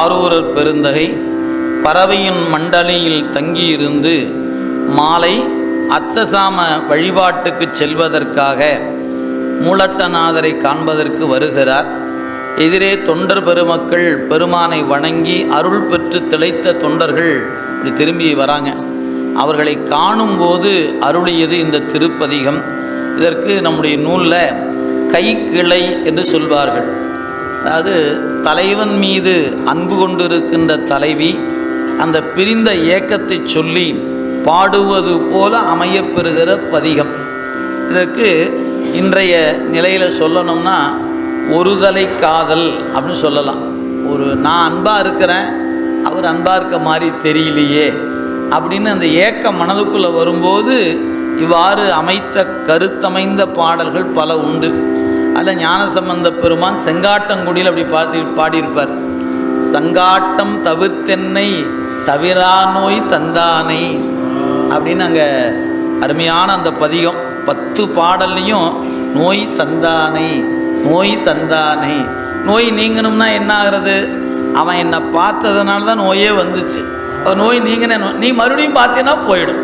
ஆரூரர் பெருந்தகை பறவையின் மண்டலியில் தங்கியிருந்து மாலை அத்தசாம வழிபாட்டுக்கு செல்வதற்காக மூலட்டநாதரை காண்பதற்கு வருகிறார். எதிரே தொண்டர் பெருமக்கள் பெருமானை வணங்கி அருள் பெற்று திளைத்த தொண்டர்கள் இப்படி திரும்பி வராங்க. அவர்களை காணும்போது அருளியது இந்த திருப்பதிகம். இதற்கு நம்முடைய நூலில் கைக்கிளை என்று சொல்வார்கள். அதாவது தலைவன் மீது அன்பு கொண்டிருக்கின்ற தலைவி அந்த பிரிந்த ஏக்கத்தை சொல்லி பாடுவது போல அமையப்பெறுகிற பதிகம். இதற்கு இன்றைய நிலையில் சொல்லணும்னா ஒருதலை காதல் அப்படின்னு சொல்லலாம். ஒரு நான் அன்பாக இருக்கிறேன் அவர் அன்பாக இருக்க மாதிரி தெரியலையே அப்படின்னு அந்த ஏக்கம் மனதுக்குள்ளே வரும்போது இவ்வாறு அமைத்த கருத்தமைந்த பாடல்கள் பல உண்டு. அதில் ஞானசம்பந்த பெருமான் செங்காட்டங்குடியில் அப்படி பார்த்து பாடியிருப்பார். சங்காட்டம் தவிர்த்தென்னை தவிரா நோய் தந்தானை அப்படின்னு அங்கே அருமையான அந்த பதிகம். பத்து பாடல்லையும் நோய் தந்தானை நோய் தந்தானை நோய் நீங்கணும்னா என்ன ஆகிறது? அவன் என்னை பார்த்ததுனால தான் நோயே வந்துச்சு. நோய் நீங்கின நீ மறுபடியும் பார்த்தீங்கன்னா போயிடும்.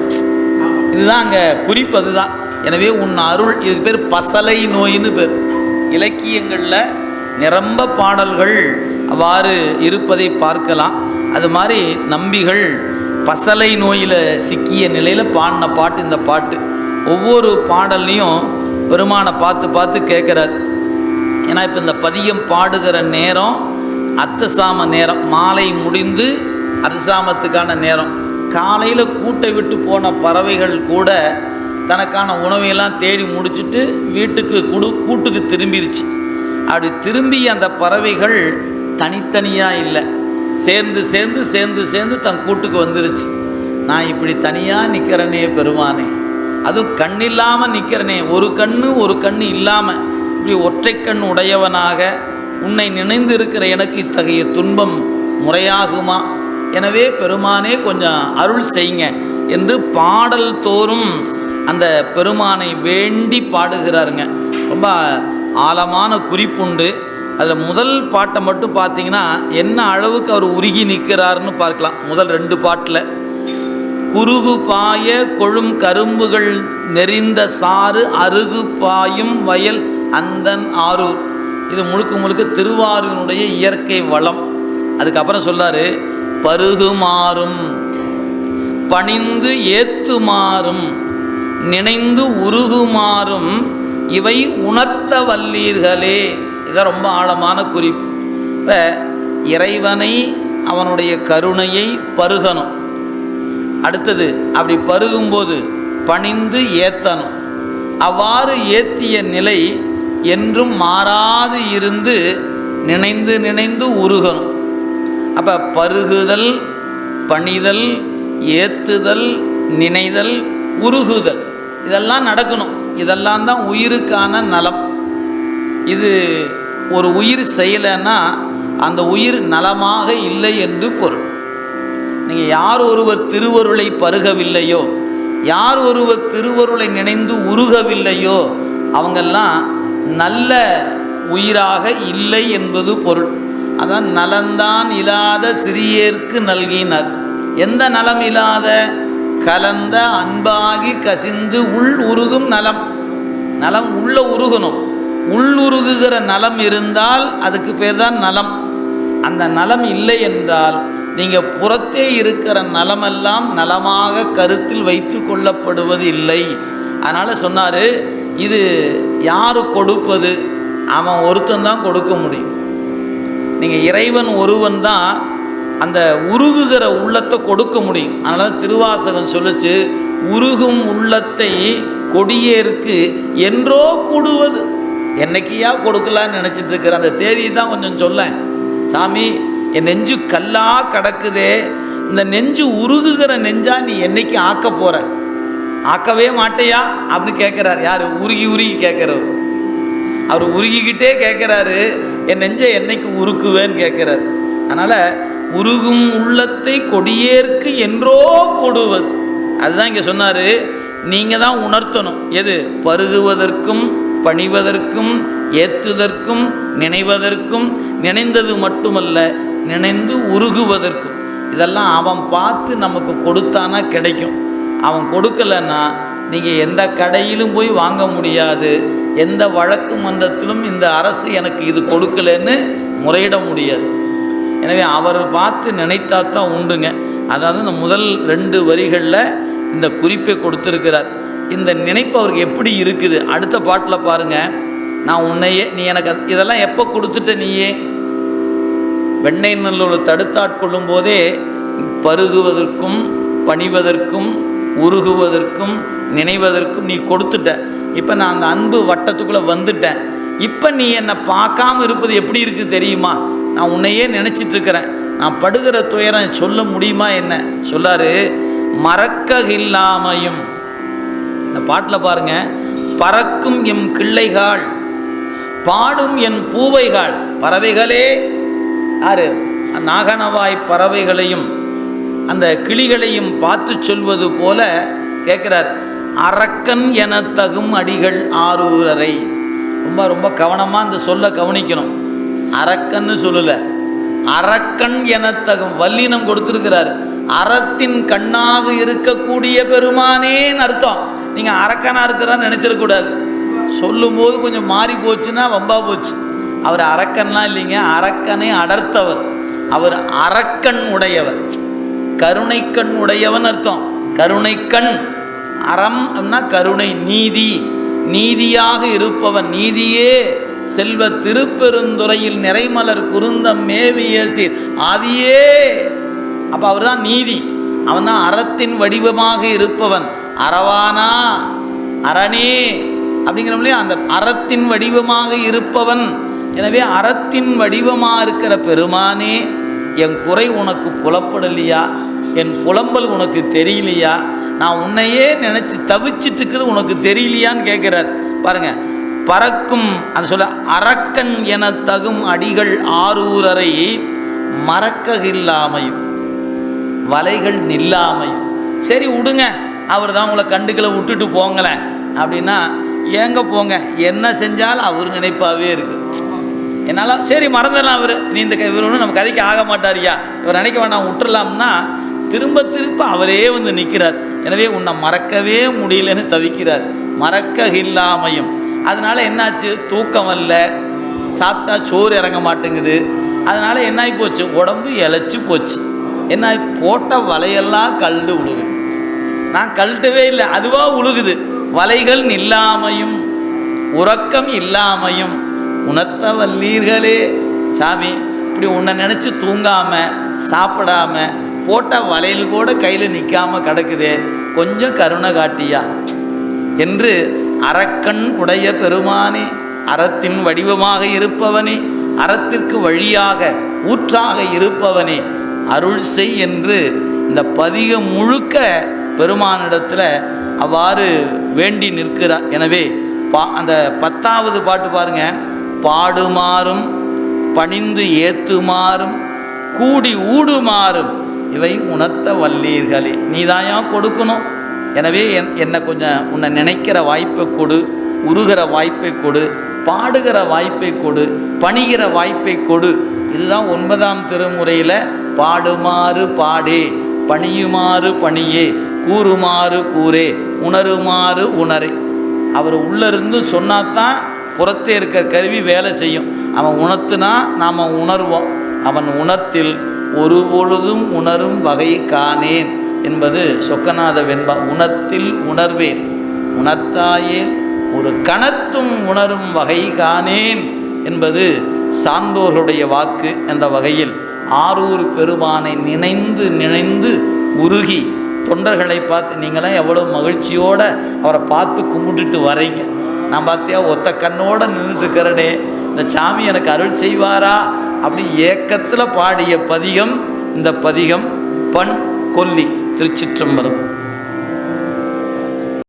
இதுதான் அங்கே குறிப்பு அதுதான். எனவே உன் அருள் இது பேர் பசலை நோயின்னு பேர். இலக்கியங்களில் நிரம்ப பாடல்கள் அவ்வாறு இருப்பதை பார்க்கலாம். அது மாதிரி நம்பிகள் பசலை நோயில் சிக்கிய நிலையில் பாடின பாட்டு இந்த பாட்டு. ஒவ்வொரு பாடல்லையும் பெருமானை பார்த்து பார்த்து கேட்குறார். ஏன்னா இப்போ இந்த பதியம் பாடுகிற நேரம் அர்த்தசாம நேரம். மாலை முடிந்து அர்த்தசாமத்துக்கான நேரம். காலையில் கூட்டை விட்டு போன பறவைகள் கூட தனக்கான உணவையெல்லாம் தேடி முடிச்சுட்டு வீட்டுக்கு குடு கூட்டுக்கு திரும்பிருச்சு. அப்படி திரும்பி அந்த பறவைகள் தனித்தனியாக இல்லை. சேர்ந்து சேர்ந்து சேர்ந்து சேர்ந்து தன் கூட்டுக்கு வந்துருச்சு. நான் இப்படி தனியாக நிற்கிறனே பெருமானே. அதுவும் கண் இல்லாமல் நிற்கிறனே ஒரு கண்ணு ஒரு கண்ணு இல்லாமல் இப்படி ஒற்றை கண் உடையவனாக உன்னை நினைந்து இருக்கிற எனக்கு இத்தகைய துன்பம் முறையாகுமா? எனவே பெருமானே கொஞ்சம் அருள் செய்யுங்க என்று பாடல் தோறும் அந்த பெருமானை வேண்டி பாடுகிறாருங்க. ரொம்ப ஆழமான குறிப்புண்டு. அதில் முதல் பாட்டை மட்டும் பார்த்தீங்கன்னா என்ன அளவுக்கு அவர் உருகி நிற்கிறாருன்னு பார்க்கலாம். முதல் ரெண்டு பாட்டில். குருகு பாய கொழும் கரும்புகள் நெறிந்த சாறு அருகு பாயும் வயல் அந்தன் ஆரூர். இது முழுக்க முழுக்க திருவாரூரினுடைய இயற்கை வளம். அதுக்கப்புறம் சொல்லார் பருகுமாறும் பணிந்து ஏத்துமாறும். நினைந்து உருகுமாறும் இவை உணர்த்த வல்லீர்களே இதை ரொம்ப ஆழமான குறிப்பு. இப்போ இறைவனை அவனுடைய கருணையை பருகணும். அடுத்தது அப்படி பருகும்போது பணிந்து ஏத்தணும். அவ்வாறு ஏத்திய நிலை என்றும் மாறாது இருந்து நினைந்து நினைந்து உருகணும். அப்போ பருகுதல் பணிதல் ஏத்துதல் நினைதல் உருகுதல். இதெல்லாம் நடக்கணும். இதெல்லாம் தான் உயிருக்கான நலம். இது ஒரு உயிர் செய்யலைன்னா அந்த உயிர் நலமாக இல்லை என்று பொருள். நீங்கள் யார் ஒருவர் திருவருளை பருகவில்லையோ யார் ஒருவர் திருவருளை நினைந்து உருகவில்லையோ அவங்கெல்லாம் நல்ல உயிராக இல்லை என்பது பொருள். அதான் நலந்தான் இல்லாத சிறியேற்கு நல்கினர். எந்த நலம் இல்லாத கலந்த அன்பாகி கசிந்து உள் உருகும் நலம். நலம் உள்ள உருகணும். உள்ளுருகுகிற நலம் இருந்தால் அதுக்கு பேர் தான் நலம். அந்த நலம் இல்லை என்றால் நீங்கள் புறத்தே இருக்கிற நலமெல்லாம் நலமாக கருத்தில் வைத்து கொள்ளப்படுவது இல்லை. அதனால் சொன்னார் இது யார் கொடுப்பது? அவன் ஒருத்தன் தான் கொடுக்க முடியும். நீங்கள் இறைவன் ஒருவன் தான் அந்த உருகுகிற உள்ளத்தை கொடுக்க முடியும். அதனால தான் திருவாசகம் சொல்லிச்சு உருகும் உள்ளத்தை கொடியேற்கு என்றோ கூடுவது. என்னைக்கியா கொடுக்கலான்னு நினச்சிட்டு இருக்கிற அந்த தேதியை தான் கொஞ்சம் சொல்லேன். சாமி என் நெஞ்சு கல்லா கிடக்குதே. இந்த நெஞ்சு உருகுகிற நெஞ்சா நீ என்னைக்கு ஆக்க போகிற ஆக்கவே மாட்டையா? அப்படின்னு கேட்குறாரு யார்? உருகி உருகி கேட்குறவர் அவர் உருகிக்கிட்டே கேட்குறாரு என் நெஞ்சை என்னைக்கு உருக்குவேன்னு கேட்குறாரு அதனால் உருகும் உள்ளத்தை கொடியேற்கு என்றோ கொடுவது. அதுதான் இங்கே சொன்னார். நீங்கள் தான் உணர்த்தணும். எது? பருகுவதற்கும் பணிவதற்கும் ஏத்துதற்கும் நினைவதற்கும் நினைந்தது மட்டுமல்ல நினைந்து உருகுவதற்கும். இதெல்லாம் அவன் பார்த்து நமக்கு கொடுத்தானா கிடைக்கும். அவன் கொடுக்கலன்னா நீங்கள் எந்த கடையிலும் போய் வாங்க முடியாது. எந்த வழக்கு மன்றத்திலும் இந்த அரசு எனக்கு இது கொடுக்கலன்னு முறையிட முடியாது. எனவே அவர் பார்த்து நினைத்தா தான் உண்டுங்க. அதாவது இந்த முதல் ரெண்டு வரிகளில் இந்த குறிப்பை கொடுத்துருக்கிறார். இந்த நினைப்பு அவருக்கு எப்படி இருக்குது? அடுத்த பாட்டில் பாருங்க. நான் உன்னையே நீ எனக்கு அது- இதெல்லாம் எப்போ கொடுத்துட்ட நீயே? வெண்ணெய் நல்லூர் தடுத்தாட்கொள்ளும் போதே பருகுவதற்கும் பணிவதற்கும் உருகுவதற்கும் நினைவதற்கும் நீ கொடுத்துட்ட. இப்போ நான் அந்த அன்பு வட்டத்துக்குள்ளே வந்துட்டேன். இப்போ நீ என்னை பார்க்காம இருப்பது எப்படி இருக்குது தெரியுமா? நான் உன்னையே நினச்சிட்டு இருக்கிறேன் நான் படுகிற துயரம் சொல்ல முடியுமா என்ன? சொல்லாரு மறக்ககில்லாமையும். இந்த பாட்டில் பாருங்க பறக்கும் எம் கிள்ளைகாள் பாடும் என் பூவைகள். பறவைகளே யாரு? நாகனவாய் பறவைகளையும் அந்த கிளிகளையும் பார்த்து சொல்வது போல கேட்குறார் அரக்கன் என தகும் அடிகள் ஆரூரரை. ரொம்ப ரொம்ப கவனமாக அந்த சொல்ல கவனிக்கணும். அரக்கன்னு சொல்லலை. அரக்கன் எனத்தகம் வல்லினம் கொடுத்துருக்கிறார். அறத்தின் கண்ணாக இருக்கக்கூடிய பெருமானேன்னு அர்த்தம். நீங்கள் அரக்கனாக இருக்கிறான்னு நினச்சிடக்கூடாது சொல்லும்போது கொஞ்சம் மாறி போச்சுன்னா வம்பா போச்சு. அவர் அரக்கன்லாம் இல்லைங்க அரக்கனை அடர்த்தவர். அவர் அரக்கண் உடையவர். கருணைக்கண் உடையவன் அர்த்தம். கருணைக்கண் அறம் அப்படின்னா கருணை நீதி. நீதியாக இருப்பவன் நீதியே செல்வ திருப்பெருந்துறையில் நிறைமலர் குருந்தம் மேவிய சீர். ஆதியே! அப்போ அவர் தான் நீதி. அவன் தான் அறத்தின் வடிவமாக இருப்பவன். அறவானா? அரணே! அப்படிங்கிறோம்லையே அந்த அறத்தின் வடிவமாக இருப்பவன். எனவே அறத்தின் வடிவமாக இருக்கிற பெருமானே என் குறை உனக்கு புலப்படலையா? என் புலம்பல் உனக்கு தெரியலையா? நான் உன்னையே நினச்சி தவிச்சிட்டு இருக்குது உனக்கு தெரியலையான்னு கேட்குறார். பாருங்க பறக்கும் அந்த சொல்ல அரக்கன் என தகும் அடிகள் ஆரூரரை மறக்ககில்லாமையும் வலைகள் நில்லாமையும். சரி விடுங்க அவர் தான் உங்களை கண்டுக்களை விட்டுட்டு போங்களேன். அப்படின்னா ஏங்க போங்க. என்ன செஞ்சாலும் அவர் நினைப்பாகவே இருக்கு. என்னால் சரி மறந்துடலாம் அவர். நீ இந்த க- இவர் ஒன்றும் நம்ம கதைக்கு ஆக மாட்டாரியா இவர் நினைக்க வேண்டாம் விட்டுறலாம்னா திரும்ப திரும்ப அவரே வந்து நிற்கிறார் எனவே உன்னை மறக்கவே முடியலன்னு தவிக்கிறார். மறக்க இல்லாமையும் அதனால என்னாச்சு? தூக்கம் வரல. சாப்பிட்டா சோறு இறங்க மாட்டேங்குது. அதனால் என்னாகி போச்சு? உடம்பு இழைச்சி போச்சு. என்ன ஆகி- போட்ட வலையெல்லாம் கல்டு விழுகுது நான் கழட்டவே இல்லை. அதுவாக உழுகுது. வலைகள் நில்லாமையும் உறக்கம் இல்லாமையும். உணர்த்த வல்லீர்களே சாமி இப்படி உன்னை நினச்சி தூங்காமல் சாப்பிடாம போட்ட வலையில் கூட கையில் நிற்காமல் கிடக்குதே. கொஞ்சம் கருணை காட்டியா? என்று அரக்கண் உடைய பெருமானே அறத்தின் வடிவமாக இருப்பவனே அறத்திற்கு வழியாக ஊற்றாக இருப்பவனே அருள் செய் என்று இந்த பதிகம் முழுக்க பெருமானிடத்தில் அவ்வாறு வேண்டி நிற்கிறார். எனவே பா அந்த பத்தாவது பாட்டு பாருங்க. பாடுமாறும் பணிந்து ஏத்துமாறும் கூடி ஊடுமாறும் இவை உணர்த்த வல்லீர்களே நீதாயா கொடுக்கணும்? எனவே என் என்னை கொஞ்சம் உன்னை நினைக்கிற வாய்ப்பை கொடு உருகிற வாய்ப்பை கொடு பாடுகிற வாய்ப்பை கொடு பணிகிற வாய்ப்பை கொடு. இதுதான் ஒன்பதாம் திருமுறையில் பாடுமாறு பாடே பணியுமாறு பணியே கூறுமாறு கூறே உணருமாறு உணரே. அவர் உள்ளிருந்து சொன்னாதான் புறத்தே இருக்கிற கருவி வேலை செய்யும். அவன் உணர்த்துனா நாம் உணர்வோம். அவன் உணர்த்தில் ஒரு பொழுதும் உணரும் வகை காணேன். என்பது சொக்கநாத வெண்பா உணத்தில் உணர்வேன் உணர்த்தாயேன் ஒரு கணத்தும் உணரும் வகை காணேன் என்பது சான்றோர்களுடைய வாக்கு என்ற வகையில் ஆரூர் பெருமானை நினைந்து நினைந்து உருகி தொண்டர்களை பார்த்து நீங்களாம் எவ்வளோ மகிழ்ச்சியோடு அவரை பார்த்து கும்பிட்டுட்டு வரீங்க. நான் பார்த்தியா ஒத்த கண்ணோடு நின்றுட்டுருக்கிறனே இந்த சாமி எனக்கு அருள் செய்வாரா? அப்படி ஏக்கத்தில் பாடிய பதிகம் இந்த பதிகம் பண் கொல்லி. திருச்சிற்றம்பலம்.